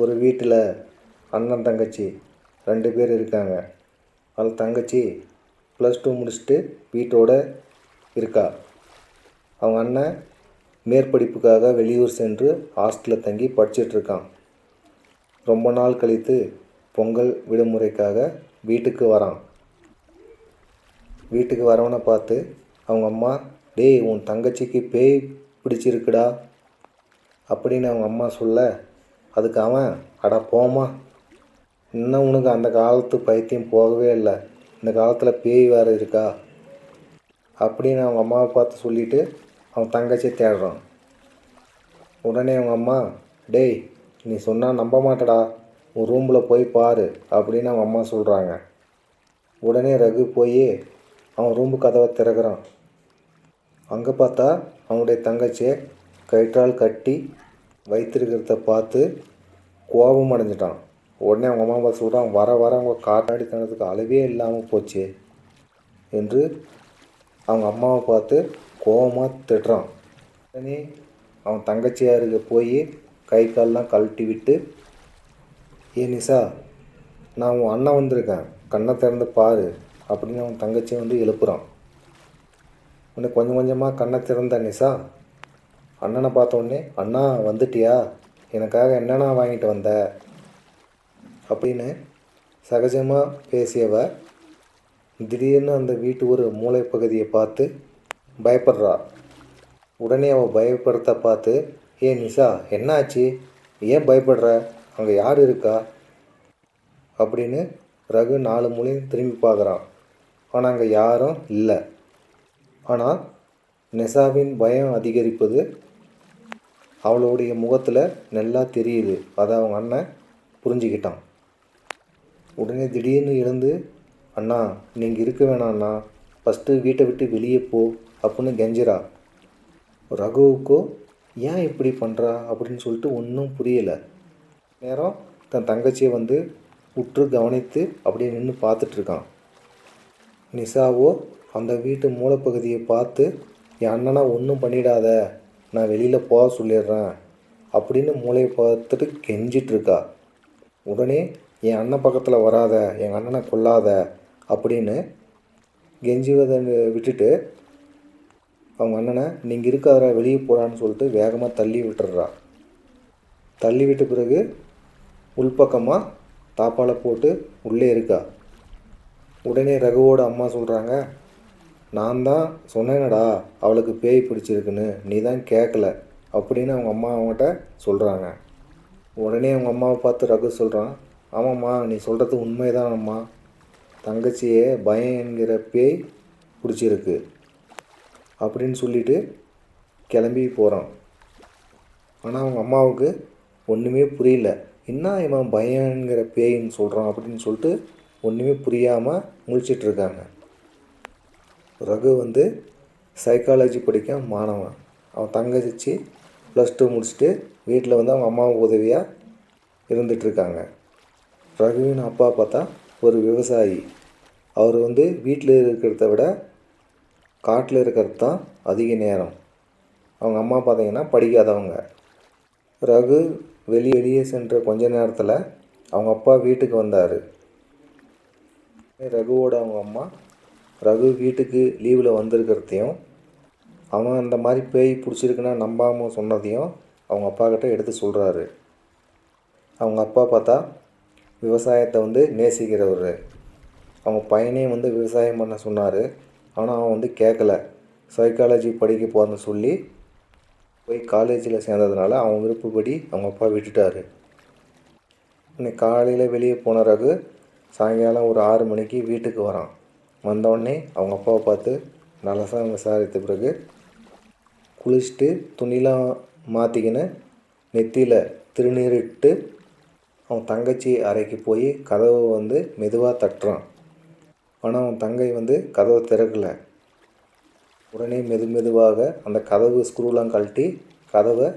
ஒரு வீட்டில் அண்ணன் தங்கச்சி ரெண்டு பேர் இருக்காங்க. அதில் தங்கச்சி ப்ளஸ் டூ முடிச்சுட்டு வீட்டோட இருக்கா. அவங்க அண்ணன் மேற்படிப்புக்காக வெளியூர் சென்று ஹாஸ்டலில் தங்கி படிச்சிட்ருக்கான் ரொம்ப நாள் கழித்து பொங்கல் விடுமுறைக்காக வீட்டுக்கு வரான். வீட்டுக்கு வரவனை பார்த்து அவங்க அம்மா டேய் உன் தங்கச்சிக்கு பேய் பிடிச்சிருக்குடா அப்படின்னு அவங்க அம்மா சொல்ல அதுக்கு அவன் அடா போமா இன்னும் உனக்கு அந்த காலத்து பைத்தியம் போகவே இல்லை. இந்த காலத்தில் பேய் வேறு இருக்கா? அப்படின்னு அவங்க அம்மாவை பார்த்து சொல்லிவிட்டு அவன் தங்கச்சியை தேடுறான். உடனே அவங்க அம்மா டேய் நீ சொன்னால் நம்ப மாட்டடா. உன் ரூமில் போய் பாரு அப்படின்னு அவங்க அம்மா சொல்கிறாங்க உடனே ரகு போய் அவன் ரூம்பு கதவை திறக்கிறான். அங்கே பார்த்தா அவனுடைய தங்கச்சியை கயிற்றால் கட்டி வைத்திருக்கிறத பார்த்து கோபம் அடைஞ்சிட்டான். உடனே அவங்க அம்மா அப்பா சொல்கிறான் வர வர அவங்க காட்டாடித்தனத்துக்கு அளவே இல்லாமல் போச்சு என்று அவங்க அம்மாவை பார்த்து கோபமாக திட்டுறான். உடனே அவன் தங்கச்சியாருக்கு போய் கை கால்லாம் கழட்டி விட்டு ஏ நிஷா நான் உன் அண்ணன் வந்திருக்கேன். கண்ணை திறந்து பாரு அப்படின்னு அவன் தங்கச்சியை வந்து எழுப்புறான். உன்னை கொஞ்சம் கொஞ்சமாக கண்ணை திறந்த நிஷா அண்ணனை பார்த்த உடனே அண்ணா வந்துட்டியா? எனக்காக என்னண்ணா வாங்கிட்டு வந்த? அப்படின்னு சகஜமாக பேசியவ திடீர்னு அந்த வீட்டு ஒரு மூளைப்பகுதியை பார்த்து பயப்படுறா. உடனே அவள் பயப்படுறத பார்த்து ஏ நிஷா என்னாச்சு? ஏன் பயப்படுற? அங்கே யார் இருக்கா? அப்படின்னு ரகு நாலு மூலையும் திரும்பி பார்க்குறான். ஆனால் அங்கே யாரும் இல்லை. ஆனால் நிஷாவின் பயம் அதிகரிப்பது அவளுடைய முகத்தில் நல்லா தெரியுது. அதை அவங்க அண்ணன் புரிஞ்சுக்கிட்டான். உடனே திடீர்னு எழுந்து அண்ணா நீங்கள் இருக்க வேணாண்ணா ஃபஸ்ட்டு வீட்டை விட்டு வெளியே போ அப்படின்னு கெஞ்சிரா ரகுவுக்கோ ஏன் இப்படி பண்ணுறா அப்படின்னு சொல்லிட்டு ஒன்றும் புரியலை. நேரம் தன் தங்கச்சியை வந்து உற்று கவனித்து அப்படியே நின்று பார்த்துட்ருக்கான். நிஷாவோ அந்த வீட்டு மூலப்பகுதியை பார்த்து என் அண்ணனா ஒன்றும் பண்ணிடாத. நான் வெளியில் போக சொல்லிடுறேன் அப்படின்னு மூளையை பார்த்துட்டு கெஞ்சிட்டு இருக்கா உடனே என் அண்ணன் பக்கத்தில் வராத என் அண்ணனை கொல்லாத அப்படின்னு கெஞ்சுவதை விட்டுட்டு அவங்க அண்ணனை நீங்கள் இருக்காதரா வெளியே போடான்னு சொல்லிட்டு வேகமாக தள்ளி விட்டுடுறா. தள்ளி விட்ட பிறகு உள்பக்கமாக தாப்பாலை போட்டு உள்ளே இருக்கா. உடனே ரகுவோட அம்மா சொல்கிறாங்க நான் தான் சொன்னேனடா அவளுக்கு பேய் பிடிச்சிருக்குன்னு. நீ தான் கேட்கல அப்படின்னு அவங்க அம்மா அவங்ககிட்ட சொல்கிறாங்க உடனே அவங்க அம்மாவை பார்த்து ரகு சொல்கிறான் ஆமாம்மா நீ சொல்கிறது உண்மைதானம்மா. தங்கச்சியே பயம் என்கிற பேய் பிடிச்சிருக்கு. அப்படின்னு சொல்லிட்டு கிளம்பி போகிறான் ஆனால் அவங்க அம்மாவுக்கு ஒன்றுமே புரியல. என்ன இவன் பயங்கிற பேயின்னு சொல்கிறான் அப்படின்னு சொல்லிட்டு ஒன்றுமே புரியாமல் முழிச்சிட்ருக்காங்க ரகு வந்து சைக்காலஜி படிக்க மாணவன். அவன் தங்கச்சி ப்ளஸ் டூ முடிச்சுட்டு வீட்டில் வந்து அவங்க அம்மாவுக்கு உதவியாக இருந்துகிட்ருக்காங்க ரகுவின் அப்பா பார்த்தா ஒரு விவசாயி. அவர் வந்து வீட்டில் இருக்கிறத விட காட்டில் இருக்கிறது தான் அதிக நேரம். அவங்க அம்மா பார்த்தீங்கன்னா படிக்காதவங்க. ரகு வெளியே வெளியே சென்ற கொஞ்ச நேரத்தில் அவங்க அப்பா வீட்டுக்கு வந்தார். ரகுவோட அவங்க அம்மா ரகு வீட்டுக்கு லீவில் வந்திருக்கிறதையும் அவன் அந்த மாதிரி பேய் பிடிச்சிருக்குன்னா நம்பாமல் சொன்னதையும் அவங்க அப்பா கிட்ட எடுத்து சொல்கிறாரு அவங்க அப்பா பார்த்தா விவசாயத்தை வந்து நேசிக்கிறவர். அவங்க பையனையும் வந்து விவசாயம் பண்ண சொன்னார். ஆனால் அவன் வந்து கேட்கல சைக்காலஜி படிக்க போகிறன்னு சொல்லி போய் காலேஜில் சேர்ந்ததுனால அவன் விருப்பப்படி அவங்க அப்பா விட்டுட்டாரு. இன்னைக்கு காலையில் வெளியே போன ரகு சாயங்காலம் ஒரு ஆறு மணிக்கு வீட்டுக்கு வரான். வந்தோடனே அவங்க அப்பாவை பார்த்து நல்லா விசாரித்த பிறகு குளிச்சுட்டு துணிலாம் மாற்றிக்கின்னு நெத்தியில் திருநீரிட்டு அவன் தங்கச்சி அறைக்கு போய் கதவை வந்து மெதுவாக தட்டுறான். ஆனால் அவன் தங்கை வந்து கதவை திறக்கலை. உடனே மெது மெதுவாக அந்த கதவு ஸ்க்ரூலாம் கழட்டி கதவை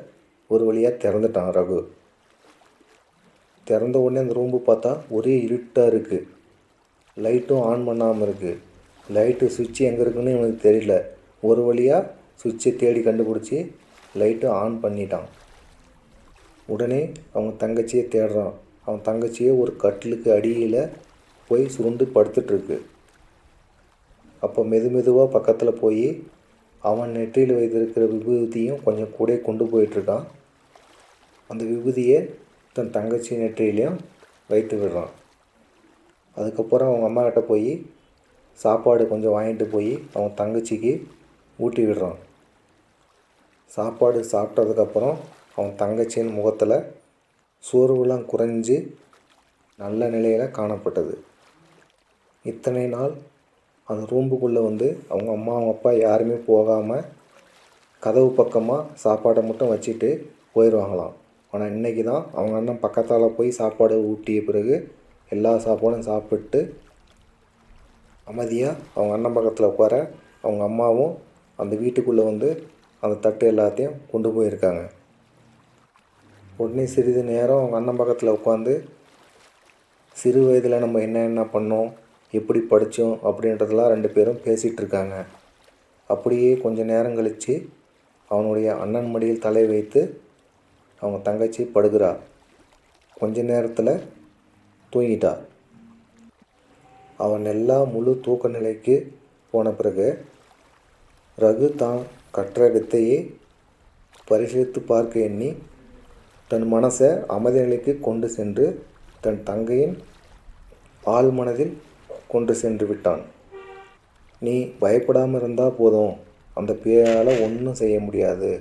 ஒரு வழியாக திறந்துட்டான் ரகு. திறந்த உடனே அந்த ரூம்பு பார்த்தா ஒரே இருட்டாக இருக்குது லைட்டும் ஆன் பண்ணாமல் இருக்குது லைட்டு சுவிட்ச் எங்கே இருக்குன்னு இவனுக்கு தெரியல. ஒரு வழியாக சுவிட்சை தேடி கண்டுபிடிச்சி லைட்டு ஆன் பண்ணிட்டான். உடனே அவங்க தங்கச்சியை தேடுறான். அவன் தங்கச்சியை ஒரு கட்டிலுக்கு அடியில் போய் சுருண்டு படுத்துட்ருக்கு அப்போ மெது மெதுவாக பக்கத்தில் போய் அவன் நெற்றியில் வைத்திருக்கிற விபூதியும் கொஞ்சம் கூட கொண்டு போயிட்டுருக்கான் அந்த விபூதியை தன் தங்கச்சி நெற்றியிலையும் வைத்து விடுறான். அதுக்கப்புறம் அவங்க அம்மாக்கிட்ட போய் சாப்பாடு கொஞ்சம் வாங்கிட்டு போய் அவன் தங்கச்சிக்கு ஊட்டி விடுறான். சாப்பாடு சாப்பிட்டதுக்கப்புறம் அவன் தங்கச்சியின் முகத்தில் சோர்வுலாம் குறைஞ்சி நல்ல நிலையில் காணப்பட்டது. இத்தனை நாள் அந்த ரூம்புக்குள்ளே வந்து அவங்க அம்மா அவங்க அப்பா யாருமே போகாமல் கதவு பக்கமாக சாப்பாடை மட்டும் வச்சுட்டு போயிடுவாங்களாம் ஆனால் இன்றைக்கி தான் அவங்க அண்ணன் பக்கத்தால் போய் சாப்பாடு ஊட்டிய பிறகு எல்லா சாப்பாடும் சாப்பிட்டு அமைதியாக அவங்க அண்ணன் பக்கத்தில் உட்கார அவங்க அம்மாவும் அந்த வீட்டுக்குள்ளே வந்து அந்த தட்டு எல்லாத்தையும் கொண்டு போயிருக்காங்க. உடனே சிறிது நேரம் அவங்க அண்ணன் பக்கத்தில் உட்காந்து சிறு வயதில் நம்ம என்ன என்ன பண்ணோம் எப்படி படித்தோம் அப்படின்றதெல்லாம் ரெண்டு பேரும் பேசிகிட்டு இருக்காங்க. அப்படியே கொஞ்ச நேரம் கழித்து அவனுடைய அண்ணன் மடியில் தலை வைத்து அவங்க தங்கச்சி படுகிறார் கொஞ்ச நேரத்தில் தூங்கிட்டார் அவன் எல்லாம் முழு தூக்க நிலைக்கு போன பிறகு ரகு தான் கற்ற வித்தையை பரிசீலித்து பார்க்க எண்ணி தன் மனசை அமைதி நிலைக்கு கொண்டு சென்று தன் தங்கையின் ஆள் மனதில் கொண்டு சென்று விட்டான். நீ பயப்படாமல் இருந்தால் போதும். அந்த பேயால் ஒன்றும் செய்ய முடியாது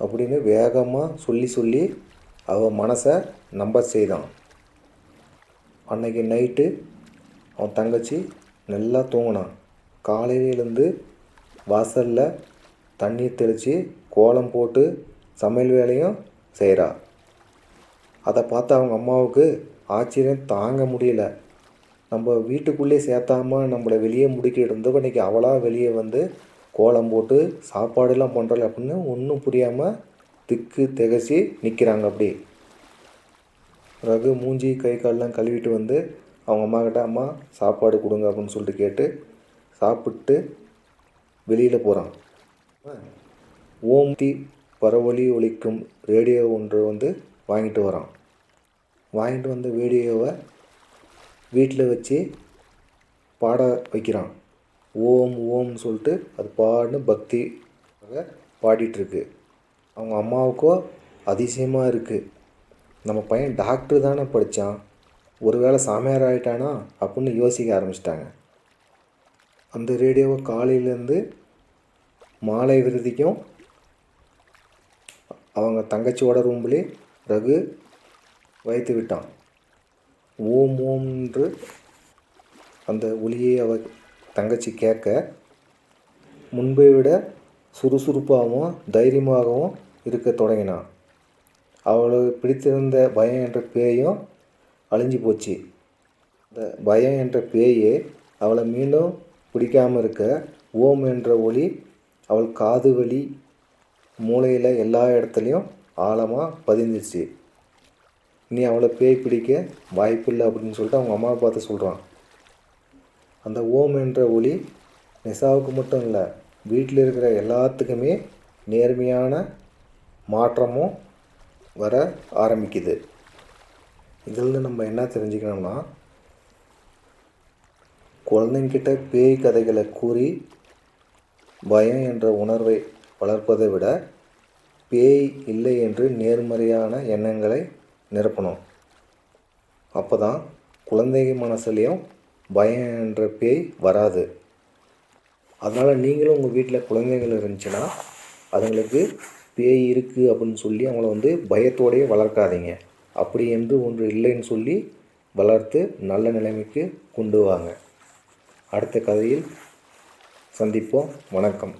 அப்படின்னு வேகமாக சொல்லி சொல்லி அவன் மனசை நம்ப செய்தான். அன்னைக்கு நைட்டு அவன் தங்கச்சி நல்லா தூங்கினான். காலையில் எழுந்து வாசலில் தண்ணி தெளித்து கோலம் போட்டு சமையல் வேலையும் செய்கிறா அதை பார்த்து அவங்க அம்மாவுக்கு ஆச்சரியம் தாங்க முடியல. நம்ம வீட்டுக்குள்ளே சேர்த்தாம நம்மளை வெளியே முடிக்கிட்டு இருந்தப்போ இன்றைக்கி அவளாக வெளியே வந்து கோலம் போட்டு சாப்பாடெல்லாம் பண்ணுறல அப்படின்னு ஒன்றும் புரியாமல் திக்கு திகச்சி நிற்கிறாங்க அப்படி ரகு மூஞ்சி கை கால்லாம் கழுவிட்டு வந்து அவங்க அம்மா கிட்ட அம்மா சாப்பாடு கொடுங்க அப்படின்னு சொல்லிட்டு கேட்டு சாப்பிட்டு வெளியில் போகிறான் ஓம் தி பரவொலி ஒழிக்கும் ரேடியோ ஒன்று வந்து வாங்கிட்டு வரான். வாங்கிட்டு வந்த ரேடியோவை வீட்டில் வச்சு பாட வைக்கிறான். ஓம் ஓம்னு சொல்லிட்டு அது பாடுன்னு பக்தி பாடிட்டுருக்கு அவங்க அம்மாவுக்கோ அதிசயமாக இருக்குது நம்ம பையன் டாக்டர் தானே படித்தான் ஒருவேளை சாமியார் ஆகிட்டானா அப்படின்னு யோசிக்க ஆரம்பிச்சிட்டாங்க. அந்த ரேடியோவை காலையிலேருந்து மாலை விருதிக்கும் அவங்க தங்கச்சியோட ரூம்லேயே ரகு வைத்து விட்டான். ஓம் ஓம்ன்று அந்த ஒளியை அவ தங்கச்சி கேட்க முன்பை விட சுறுசுறுப்பாகவும் தைரியமாகவும் இருக்க தொடங்கினான். அவளுக்கு பிடித்திருந்த பயம் என்ற பேயும் அழிஞ்சு போச்சு. அந்த பயம் என்ற பேயே அவளை மீண்டும் பிடிக்காமல் இருக்க ஓம் என்ற ஒளி அவள் காது வலி மூளையில் எல்லா இடத்துலையும் ஆழமாக பதிந்துச்சு நீ அவளை பேய் பிடிக்க வாய்ப்பில்லை அப்படின்னு சொல்லிட்டு அவங்க அம்மாவை பார்த்து சொல்கிறான் அந்த ஓம் என்ற ஒளி நிசாவுக்கு மட்டும் இல்லை வீட்டில் இருக்கிற எல்லாத்துக்குமே நேர்மையான மாற்றமும் வர ஆரம்பிக்குது. இதிலிருந்து நம்ம என்ன தெரிஞ்சுக்கணும்னா குழந்தைங்கிட்ட பேய் கதைகளை கூறி பயம் என்ற உணர்வை வளர்ப்பதை விட பேய் இல்லை என்று நேர்மறையான எண்ணங்களை நிரப்பணும். அப்போ தான் குழந்தைங்க மனசுலேயும் பயம் என்ற பேய் வராது. அதனால் நீங்களும் உங்கள் வீட்டில் குழந்தைகள் இருந்துச்சுன்னா அதுங்களுக்கு பேய் இருக்குது அப்படின்னு சொல்லி அவங்கள வந்து பயத்தோடையே வளர்க்காதீங்க. அப்படி என்று ஒன்று இல்லைன்னு சொல்லி வளர்த்து நல்ல நிலைமைக்கு கொண்டு வாங்க. அடுத்த கதையில் சந்திப்போம். வணக்கம்.